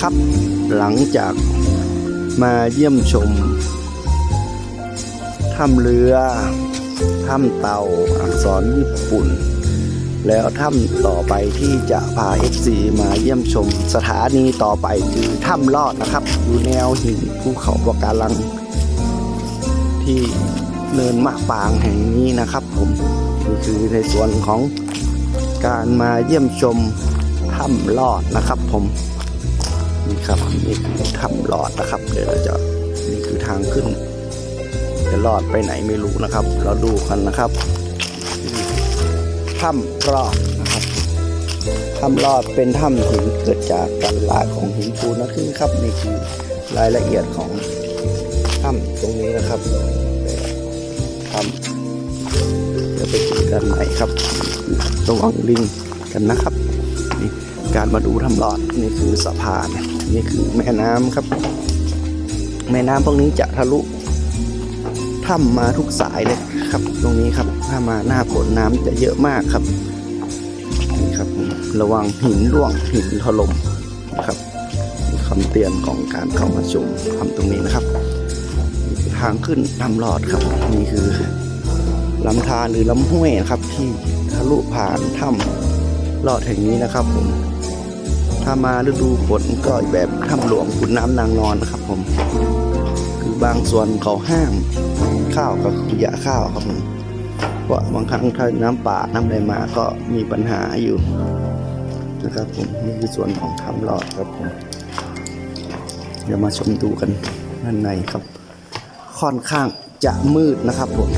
ครับ หลังจากมาเยี่ยมชมถ้ำเรือถ้ำเต่าอักษรญี่ปุ่น แล้วถ้ำต่อไปที่จะพา FC มาเยี่ยมชมสถานีต่อไปคือถ้ำลอดนะครับ อยู่แนวหินภูเขาปะการัง ที่เนินมะปางแห่งนี้นะครับ ผมนี่คือในส่วนของการมาเยี่ยมชมถ้ำลอดนะครับผม นี่ครับนี่คือถ้ำหลอดนะครับ เดี๋ยวเราจะนี่คือทางขึ้น จะหลอดไปไหนไม่รู้นะครับ เราดูกันนะครับถ้ำรอดนะครับถ้ำรอดเป็นถ้ำหินเกิดจากการละลายของหินปูนนะคือครับนี่คือรายละเอียดของถ้ำตรงนี้นะครับถ้ำเดี๋ยวไปดูกันใหม่ครับระวังลิงกันนะครับ การมาดูถ้ำรอดนี่คือสะพาน นี่คือแม่น้ำครับ แม่น้ำพวกนี้จะทะลุถ้ำมาทุกสายเลยครับ ตรงนี้ครับถ้ามาหน้าฝนน้ำจะเยอะมากครับนี่ครับ ระวังหินร่วงหินถล่มครับคำเตือนของการเข้ามาชมทำตรงนี้นะครับ ทางขึ้นทำหลอดครับ นี่คือลำธารหรือลำห้วยนะครับ ที่ทะลุผ่านถ้ำหลอดแห่งนี้นะครับผม ถ้ามาฤดูฝนก็แบบถ้ำหลวงขุนน้ำนางนอนนะครับผม คือบางส่วนเขาห้ามข้าวกับขยะข้าวครับผมเพราะบางครั้งถ้าน้ำป่าน้ำอะไรมาก็มีปัญหาอยู่นะครับผมนี่คือส่วนของถ้ำรอดครับผมเดี๋ยวมาชมดูกันด้านในครับ ค่อนข้างจะมืดนะครับผม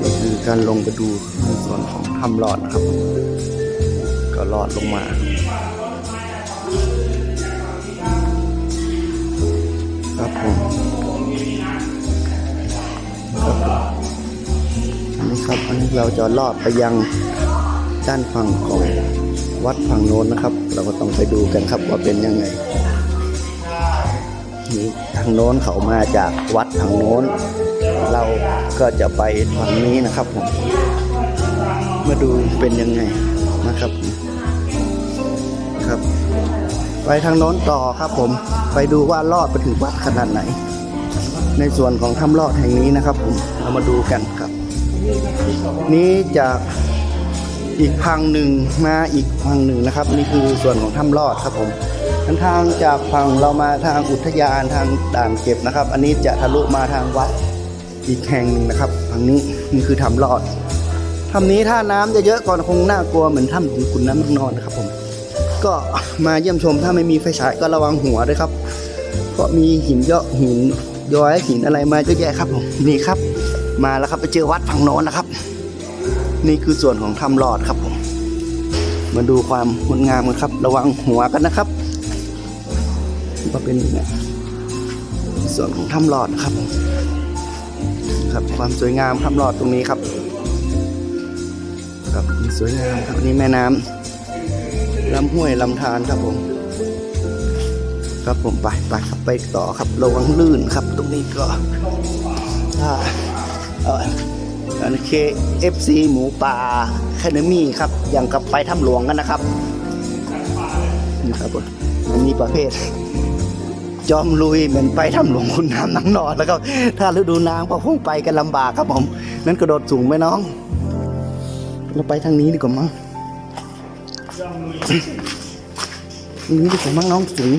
นี่คือการลงไปดูในส่วนของถ้ำรอดนะครับ ก็หลอดลงมา นนี้ครับอันนี้เราจะลอดไปยังด้านฝั่งของวัดฝั่งโน้นนะครับ เราก็ต้องไปดูกันครับว่าเป็นยังไงนี่ทางโน้นเขามาจากวัดทางโน้น เราก็จะไปฝั่งนี้นะครับผมมาดูเป็นยังไงนะครับครับ ไปทางโน้นต่อครับผมไปดูว่าลอดไปถึงวัดขนาดไหน ในส่วนของถ้ำลอดแห่งนี้นะครับผมเรามาดูกันครับ นี้จากอีกพังหนึ่งมาอีกพังหนึ่งนะครับ นี่คือส่วนของถ้ำลอดครับผมทางจากพังเรามาทางอุทยานทางด่านเก็บนะครับ อันนี้จะทะลุมาทางวัดอีกแห่งหนึ่งนะครับทางนี้นี่คือถ้ำลอดถ้ำนี้ถ้าน้ำจะเยอะก่อนคงน่ากลัวเหมือนถ้ำของขุนน้ำนางนอนนะครับผม ก็มาเยี่ยมชมถ้าไม่มีไฟฉายก็ระวังหัวด้วยครับ เพราะมีหินเยอะหินย้อยหินอะไรมาเยอะแยะครับผมนี่ครับ มาแล้วครับไปเจอวัดฝั่งโน้นนะครับ นี่คือส่วนของถ้ำหลอดครับผมมาดูความงดงามกันครับ ระวังหัวกันนะครับว่าเป็นส่วนของถ้ำหลอดนะครับครับความสวยงามถ้ำหลอดตรงนี้ครับครับสวยงามครับนี่แม่น้ำ ลำห้วยลำธารครับผม ครับผมไปไปครับไปต่อครับระวังลื่นครับ ตรงนี้ก็ถ้าอันเคเอฟซีหมูป่าแคนมี่ครับอย่างกับไปถ้ำหลวงกันนะครับนี่ครับผมอันนี้ประเภท จอมลุยเหมือนไปถ้ำหลวงคุณน้ำนังนอนแล้วก็ถ้าฤดูน้ำก็คงไปกันลำบากครับผม นั้นกระโดดสูงไหมน้อง เราไปทางนี้ดีกว่ามั้ง นี้ดีกว่ามั้งน้องสูง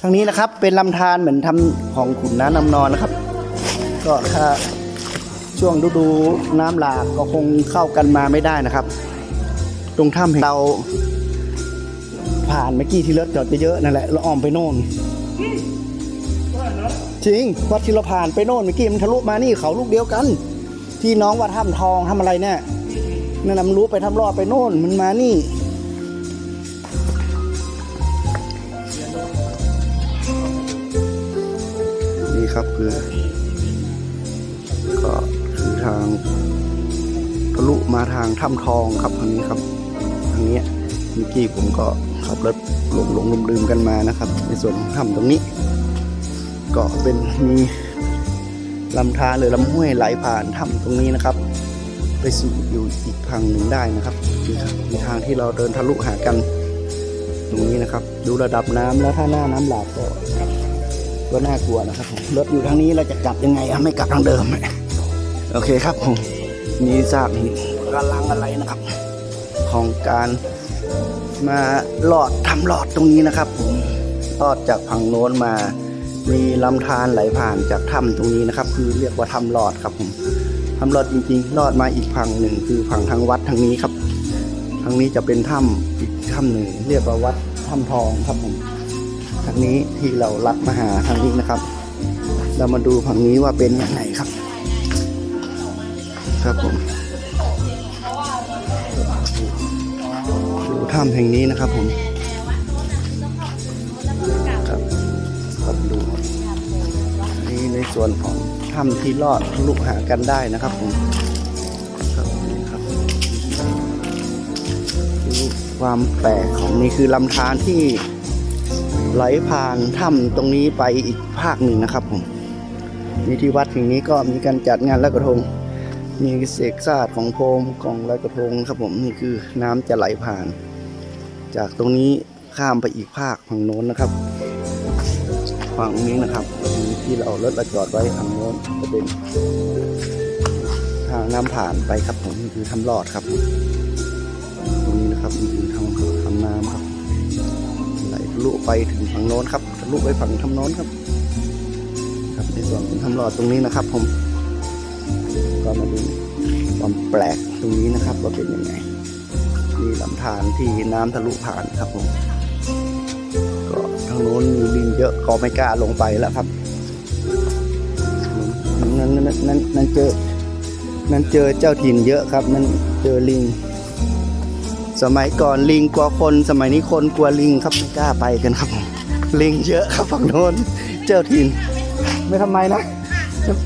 ทางนี้นะครับเป็นลำธารเหมือนทำของขุนน้ำนำนอนนะครับ ก็ถ้าช่วงฤดูน้ำหลากก็คงเข้ากันมาไม่ได้นะครับ ตรงถ้ำแห่งเราผ่านเมื่อกี้ที่รถจอดเยอะๆนั่นแหละเราอ้อมไปโน่นจริงวัดที่เราผ่านไปโน่นเมื่อกี้มันทะลุมานี่เขาลูกเดียวกัน ที่น้องว่าถ้ำทองทำอะไรเนี่ยนั่นนะมันรู้ไปทำรอดไปโน่นมันมานี่ นี่ครับคือ ก็คือทางทะลุมาทางถ้ำทองครับทางนี้ครับทางนี้เมื่อกี้ผมก็ขับรถหลงหลงลืมลืมกันมานะครับ ในส่วนของถ้ำตรงนี้ ก็เป็นมีลำธารหรือลำห้วยไหลผ่านถ้ำตรงนี้นะครับ ไปสู่อยู่อีกทางหนึ่งได้นะครับนี่ครับมีทางที่เราเดินทะลุหากันตรงนี้นะครับ ดูระดับน้ำแล้วถ้าหน้าน้ำหลากก็ ก็น่ากลัวนะครับผมรถอยู่ทางนี้เราจะกลับยังไงอะไม่กลับทางเดิม โอเคครับผมมีซากหินกำลังอะไรนะครับ ของการมาหลอดทำหลอดตรงนี้นะครับผมลอดจากฝั่งโน้นมามีลำธารไหลผ่านจากถ้ำตรงนี้นะครับ คือเรียกว่าทำหลอดครับผมทำหลอดจริงๆลอดมาอีกฝั่งหนึ่งคือฝั่งทางวัดทางนี้ครับทางนี้จะเป็นถ้ำอีกถ้ำหนึ่งเรียกว่าวัดถ้ำทองครับผม ทางนี้ที่เราลัดมาหาทางนี้นะครับ เรามาดูฝั่งนี้ว่าเป็นยังไงครับ ครับผมดูถ้ำแห่งนี้นะครับผมครับครับดูนี่ในส่วนของถ้ำที่ลอดทะลุหากันได้นะครับผมครับครับดูความแปลกของนี่คือลำธารที่ ไหลผ่านถ้ำตรงนี้ไปอีกภาคหนึ่งนะครับผมมีที่วัดแห่งนี้ก็มีการจัดงานลอยกระทง มีเสกซาดของโพมกองลอยกระทงครับผมนี่คือน้ำจะไหลผ่าน จากตรงนี้ข้ามไปอีกภาคฝั่งโน้นนะครับฝั่งนี้นะครับที่เรารถเราจอดไว้ฝั่งโน้นจะเป็นทางน้ำผ่านไปครับผมนี่คือทำลอดครับ ตรงนี้นะครับนี่คือทางทำน้ำครับ ลุไปถึงฝั่งโน้นครับทะลุไปฝั่งทำโน้นครับ ครับในส่วนของทำลอดตรงนี้นะครับ ผม ก็มาดูความแปลกตรงนี้นะครับว่าเป็นยังไงมีลำธารที่น้ำทะลุผ่านครับผมก็ทางโน้นมีลิงเยอะก็ไม่กล้าลงไปแล้วครับนั่นนั่นนั่นนั่นเจอนั่นเจอเจ้าถิ่นเยอะครับนั่นเจอลิง สมัยก่อนลิงกลัวคน สมัยนี้คนกลัวลิงครับไม่กล้าไปกันครับ ลิงเยอะครับฝั่งโน้นเจ้าถิ่นไม่ทำไมนะ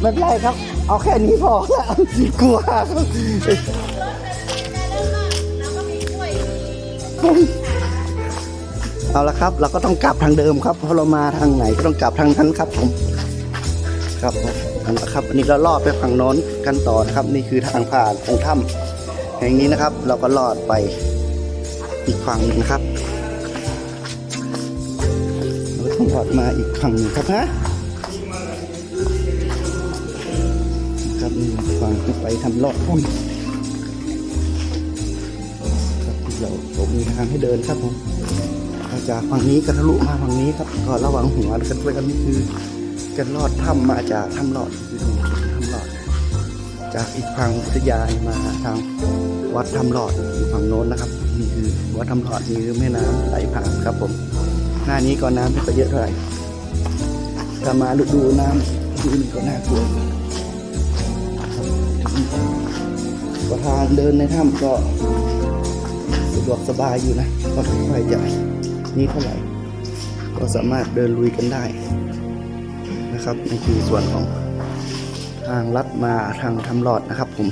ไม่เป็นไรครับ เอาแค่นี้พอแล้วกลัวครับเอาละครับ เราก็ต้องกลับทางเดิมครับเพราะเรามาทางไหนก็ต้องกลับทางนั้นครับผมครับเอาละครับอันนี้เราลอดไปฝั่งโน้นกันต่อนะครับ นี่คือทางผ่านของถ้ำแห่งนี้นะครับ เราก็ลอดไป อีกฝั่งหนึ่งนะครับเราต้องลอดมาอีกฝั่งหนึ่งครับฮะครับนี่ฝั่งที่ไปทำลอดพุ่นครับเราผมมีทางให้เดินครับผมเราจากฝั่งนี้ก็ทะลุมาฝั่งนี้ครับ ก็ระวังหัวกันด้วยกันนี่คือกันลอดถ้ำมาจากถ้ำลอดคือตรงนี้ถ้ำลอด จากอีกฝั่งอุทยานมาทางวัดถ้ำลอดอยู่ฝั่งโน้นนะครับ นี่คือวัดถ้ำลอดนี่คือแม่น้ำไหลผ่านครับผม หน้านี้ก็น้ำไม่ค่อยเยอะเท่าไหร่ถ้ามาฤดูน้ำดูนี่ก็น่ากลัวก็ทางเดินในถ้ำก็สะดวกสบายอยู่นะก็ไม่ค่อยจะนี่เท่าไหร่ ก็สามารถเดินลุยกันได้นะครับนี่คือส่วนของทางลัดมาทางทำหลอดนะครับผม